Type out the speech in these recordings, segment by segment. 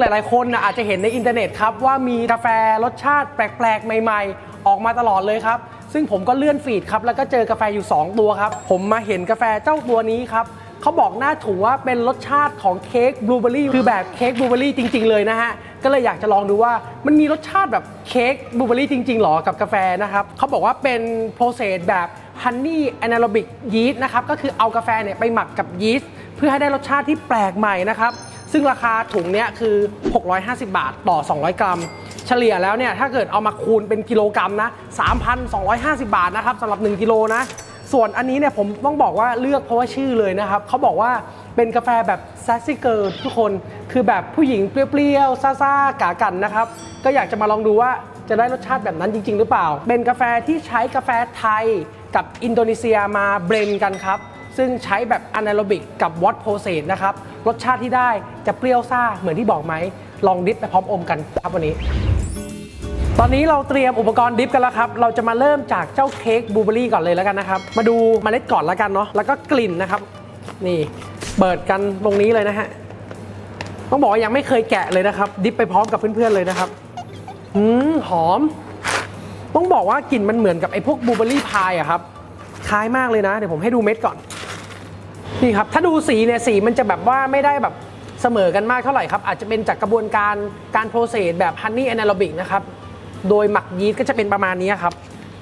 หลายๆ คนนะอาจจะเห็นในอินเทอร์เน็ตครับ ว่ามีกาแฟรสชาติแปลก ๆ ใหม่ ๆ ออกมาตลอดเลยครับ ซึ่งผมก็เลื่อนฟีดครับ แล้วก็เจอกาแฟอยู่ 2 ตัวครับ ผมมาเห็นกาแฟเจ้าตัวนี้ครับเขาบอกหน้าถุงว่าเป็นรสชาติของเค้กบลูเบอรี่คือแบบเค้กบลูเบอรี่จริง ๆ เลยนะฮะ ก็เลยอยากจะลองดูว่ามันมีรสชาติแบบเค้กบลูเบอรี่จริง ๆ หรอกับกาแฟนะครับเขาบอกว่าเป็นโปรเซสแบบฮันนี่แอนาโรบิกยีสต์นะครับก็คือเอากาแฟเนี่ยไปหมักกับยีสต์เพื่อให้ได้รสชาติที่แปลกใหม่นะครับ ซึ่งราคาถุงเนี้ยคือ 650 บาทต่อ 200 กรัม เฉลี่ยแล้วเนี่ยถ้าเกิดเอามาคูณเป็นกิโลกรัมนะ 3,250 บาทนะครับสำหรับ 1 กิโลนะ ส่วนอันนี้เนี่ยผมต้องบอกว่าเลือกเพราะว่าชื่อเลยนะครับเขาบอกว่าเป็นกาแฟแบบแซสซี่เกิร์ทุกคนคือแบบผู้หญิงเปรี้ยวๆซ่าๆกากันนะครับก็อยากจะมาลองดูว่าจะได้รสชาติแบบนั้นจริง ๆ หรือเปล่า เป็นกาแฟที่ใช้กาแฟไทยกับอินโดนีเซียมาเบรนกันครับ ซึ่งใช้แบบอนาโรบิกกับวอตโ o รเซสนะครับ รสชาติที่ได้จะเปรี้ยวซ่าเหมือนที่บอกไหม ลองดิฟไปพร้อมอมกันครับวันนี้ ตอนนี้เราเตรียมอุปกรณ์ดิฟกันแล้วครับ เราจะมาเริ่มจากเจ้าเค้กบลูเบอรี่ก่อนเลยแล้วกันนะครับ มาดูมเมล็ดก่อนแล้วกันเนาะ แล้วก็กลิ่นนะครับ นี่เปิดกันตรงนี้เลยนะฮะ ต้องบอกว่ายังไม่เคยแกะเลยนะครับ ดิฟไปพร้อมกับเพื่อนๆเลยนะครับ อืมหอม ต้องบอกว่ากลิ่นมันเหมือนกับไอ้พวกบลูเบอรี่พายอะครับ คล้ายมากเลยนะ เดี๋ยวผมให้ดูเม็ดก่อน นี่ครับ ถ้าดูสีเนี่ยสีมันจะแบบว่าไม่ได้แบบเสมอกันมากเท่าไหร่ครับ อาจจะเป็นจากกระบวนการการโปรเซสแบบฮันนี่แอนาโรบิกนะครับ โดยหมักยีสต์ก็จะเป็นประมาณนี้ครับ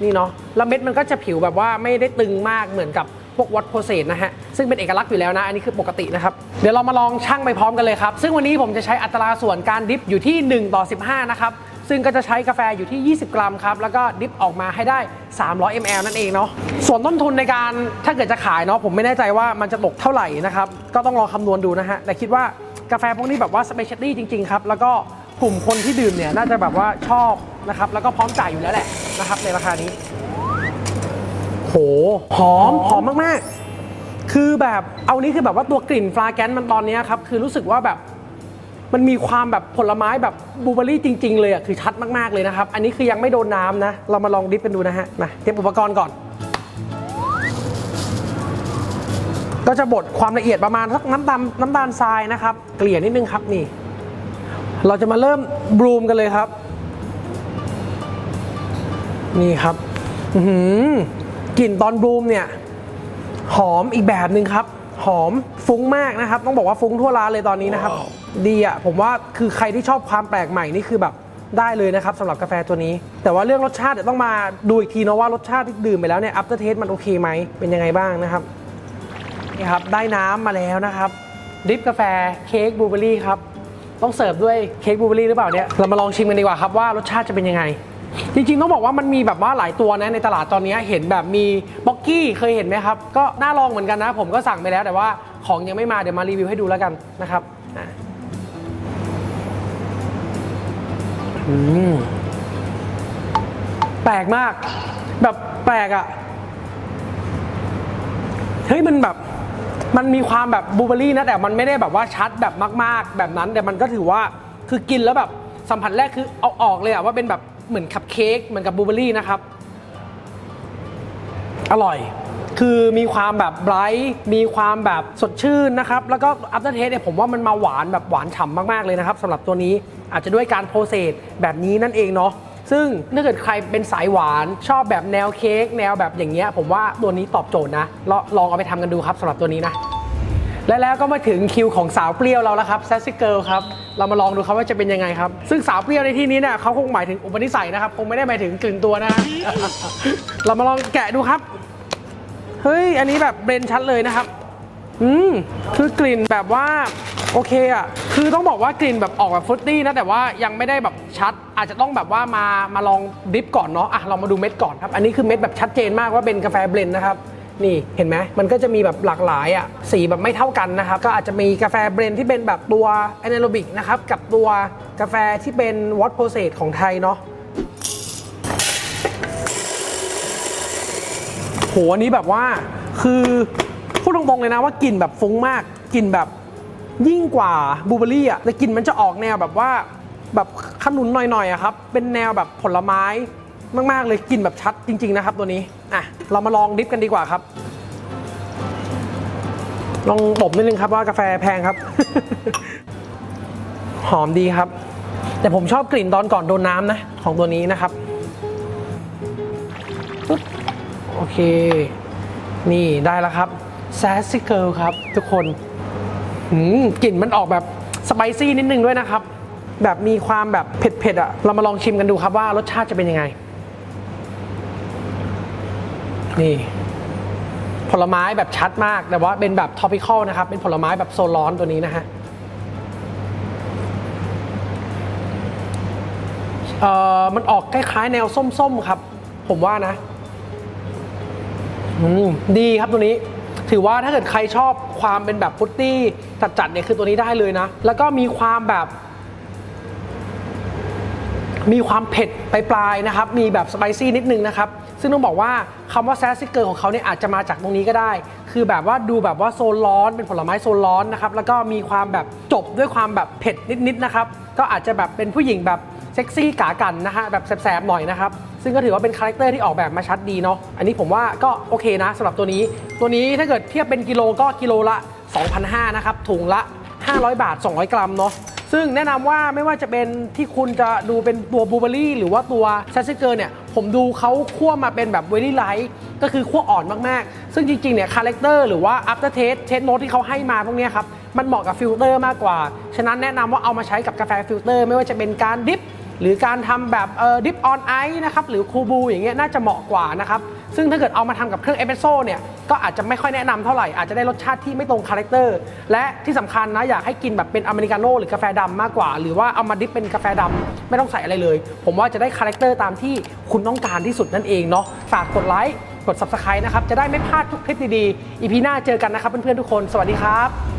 นี่เนาะแล้วเม็ดมันก็จะผิวแบบว่าไม่ได้ตึงมากเหมือนกับพวกวอตโปรเซสนะฮะ ซึ่งเป็นเอกลักษณ์อยู่แล้วนะ อันนี้คือปกตินะครับ เดี๋ยวเรามาลองชั่งไปพร้อมกันเลยครับ ซึ่งวันนี้ผมจะใช้อัตราส่วนการดิฟอยู่ที่ 1 ต่อ 15 นะครับ ซึ่งก็จะใช้กาแฟอยู่ที่ 20 กรัมครับ แล้วก็ดิฟออกมาให้ได้ 300 ml นั่นเองเนาะส่วนต้นทุนในการถ้าเกิดจะขายเนาะผมไม่แน่ใจว่ามันจะตกเท่าไหร่นะครับก็ต้องลองคำนวณดูนะฮะแต่คิดว่ากาแฟพวกนี้แบบว่าสเปเชียลตี้จริงๆครับแล้วก็กลุ่มคนที่ดื่มเนี่ยน่าจะแบบว่าชอบนะครับแล้วก็พร้อมจ่ายอยู่แล้วแหละนะครับในราคานี้โหหอมหอมมากๆ คือแบบเอานี้คือแบบว่าตัวกลิ่นฟลาแกนมันตอนนี้ครับคือรู้สึกว่าแบบ มันมีความแบบผลไม้แบบบลูเบอรี่จริง ๆ เลยอะคือชัดมากๆเลยนะครับ อันนี้คือยังไม่โดนน้ำนะ เรามาลองดิฟกันดูนะฮะมาเตรียมอุปกรณ์ก่อน ก็จะบดความละเอียดประมาณสักน้ำตาลน้ำตาลทรายนะครับ เกลี่ยนิดนึงครับนี่ เราจะมาเริ่มบลูมกันเลยครับ นี่ครับอื้อหือกลิ่นตอนบลูมเนี่ยหอมอีกแบบหนึ่งครับ หอมฟุ้งมากนะครับ ต้องบอกว่าฟุ้งทั่วร้านเลยตอนนี้นะครับ ดีอะผมว่าคือใครที่ชอบความแปลกใหม่นี่คือแบบได้เลยนะครับสำหรับกาแฟตัวนี้ แต่ว่าเรื่องรสชาติเดี๋ยวต้องมาดูอีกทีเนาะว่ารสชาติที่ดื่มไปแล้วเนี่ยอัปเตอร์เทสมันโอเคไหมเป็นยังไงบ้างนะครับนี่ครับได้น้ำมาแล้วนะครับดริปกาแฟเค้กบลูเบอรี่ครับต้องเสิร์ฟด้วยเค้กบลูเบอรี่หรือเปล่าเนี่ยเรามาลองชิมกันดีกว่าครับว่ารสชาติจะเป็นยังไง จริงๆต้องบอกว่ามันมีแบบว่าหลายตัวนะในตลาดตอนนี้เห็นแบบมีบ็อกกี้เคยเห็นไหมครับก็น่าลองเหมือนกันนะ ผมก็สั่งไปแล้วแต่ว่าของยังไม่มาเดี๋ยวมารีวิวให้ดูแล้วกันนะครับอะ อืมแปลกมาก แบบแปลกอะ่ะเฮ้ยมันแบบมันมีความแบบบลูเบอรี่นะแต่มันไม่ได้แบบว่าชัดแบบมาก ๆ แบบนั้น แต่มันก็ถือว่าคือกินแล้วแบบสัมผัสแรกคือเอาออกเลยอะว่าเป็นแบบเหมือนคัพเค้กเหมือนกับบลูเบอรี่นะครับ อร่อย คือมีความแบบไบรท์มีความแบบสดชื่นนะครับ แล้วก็อัปเดตเทสเนี่ยผมว่ามันมาหวานแบบหวานฉ่ำมากๆเลยนะครับสำหรับตัวนี้อาจจะด้วยการโปรเซสแบบนี้นั่นเองเนาะซึ่งถ้าเกิดใครเป็นสายหวานชอบแบบแนวเค้กแนวแบบอย่างเงี้ยผมว่าตัวนี้ตอบโจทย์นะลองลองเอาไปทำกันดูครับสำหรับตัวนี้นะ และแล้วก็มาถึงคิวของสาวเปรี้ยวเราแล้วครับแซซิเกิลครับเรามาลองดูครับว่าจะเป็นยังไงครับ ซึ่งสาวเปรี้ยวในที่นี้เนี่ยเขาคงหมายถึงอุปนิสัยนะครับคงไม่ได้หมายถึงกลิ่นตัวนะ เรามาลองแกะดูครับ เฮ้ย อันนี้แบบเบรนชัดเลยนะครับ อืม คือกลิ่นแบบว่า โอเคอะ คือต้องบอกว่ากลิ่นแบบออกแบบฟรุตตี้นะ แต่ว่ายังไม่ได้แบบชัด อาจจะต้องแบบว่ามา มาลองดริปก่อนเนาะ อะเรามาดูเม็ดก่อนครับ อันนี้คือเม็ดแบบชัดเจนมากว่าเป็นกาแฟเบลนนะครับนี่เห็นไหมมันก็จะมีแบบหลากหลายอะสีแบบไม่เท่ากันนะครับ ก็อาจจะมีกาแฟเบรนที่เป็นแบบตัวแอนาโรบิกนะครับ กับตัวกาแฟที่เป็นวอตโปรเซสของไทยเนาะ หอันนี้แบบว่าคือพูดตรงๆเลยนะว่ากลิ่นแบบฟุ้งมากกลิ่นแบบยิ่งกว่าบลูเบอรี่อะแต่กลิ่นมันจะออกแนวแบบว่าแบบขนุนหน่อยๆอะครับ เป็นแนวแบบผลไม้มากๆเลยกลิ่นแบบชัดจริง ๆ นะครับตัวนี้อะเรามาลองดิฟกันดีกว่าครับ ลองตบนิดนึงครับว่ากาแฟแพงครับ หอมดีครับ แต่ผมชอบกลิ่นตอนก่อนโดนน้ำนะ ของตัวนี้นะครับปึ๊บ โอเค นี่ได้แล้วครับแซสซิเกิลครับ ทุกคนหืมกลิ่นมันออกแบบสไปซี่นิดนึงด้วยนะครับ แบบมีความแบบเผ็ดๆอะ่ะ เรามาลองชิมกันดูครับว่ารสชาติจะเป็นยังไง นี่ ผลไม้แบบชัดมาก แต่ว่าเป็นแบบท o ปิคอลนะครับ เป็นผลไม้แบบโซนร้อนตัวนี้นะฮะเอ่อมันออกคล้ายๆแนวส้มๆครับ ผมว่านะ อืมดีครับตัวนี้ ถือว่าถ้าเกิดใครชอบความเป็นแบบพุตตี้จัดๆเนี่ยคือตัวนี้ได้เลยนะ แล้วก็มีความแบบมีความเผ็ดปลายๆนะครับ มีแบบสไปซี่นิดนึงนะครับ ซึ่งต้องบอกว่าคำว่าแซสซิเกอร์ของเขาเนี่ยอาจจะมาจากตรงนี้ก็ได้ คือแบบว่าดูแบบว่าโซนร้อน เป็นผลไม้โซนร้อนนะครับ แล้วก็มีความแบบจบด้วยความแบบเผ็ดนิดๆนะครับ ก็อาจจะแบบเป็นผู้หญิงแบบเซ็กซี่กากันนะฮะ แบบแสบๆหน่อยนะครับ ซึ่งก็ถือว่าเป็นคาแรคเตอร์ที่ออกแบบมาชัดดีเนาะอันนี้ผมว่าก็โอเคนะสำหรับตัวนี้ ตัวนี้ถ้าเกิดเทียบเป็นกิโลก็กิโลละ2,500นะครับถุงละ 500 บาท 200 กรัมเนาะซึ่งแนะนำว่าไม่ว่าจะเป็นที่คุณจะดูเป็นตัวบลูเบอรี่หรือว่าตัวแซสซิเกอร์เนี่ย ผมดูเขาคั่วมาเป็นแบบเวลี่ไลท์ก็คือคั่วอ่อนมากๆ ซึ่งจริงๆเนี่ยคาแรคเตอร์หรือว่าอั t เ r อร์เทสเทสโนตที่เขาให้มาพวกนี้ครับ มันเหมาะกับฟิลเตอร์มากกว่า ฉะนั้นแนะนำว่าเอามาใช้กับกาแฟฟิลเตอร์ ไม่ว่าจะเป็นการดิฟ หรือการทำแบบเอ่อดิฟออนไอซ์นะครับหรือคูบูอย่างเงี้ยน่าจะเหมาะกว่านะครับซึ่งถ้าเกิดเอามาทำกับเครื่องเอสเปรสโซ่เนี่ยก็อาจจะไม่ค่อยแนะนำเท่าไหร่อาจจะได้รสชาติที่ไม่ตรงคาแรคเตอร์และที่สำคัญนะอยากให้กินแบบเป็นอเมริกาโน่หรือกาแฟดำมากกว่า หรือว่าเอามาดิฟเป็นกาแฟดำไม่ต้องใส่อะไรเลย ผมว่าจะได้คาแรคเตอร์ตามที่คุณต้องการที่สุดนั่นเองเนาะฝากกดไลค์กด subscribe นะครับจะได้ไม่พลาดทุกคลิปดีๆอีพีหน้าเจอกันนะครับเพื่อนๆทุกคนสวัสดีครับ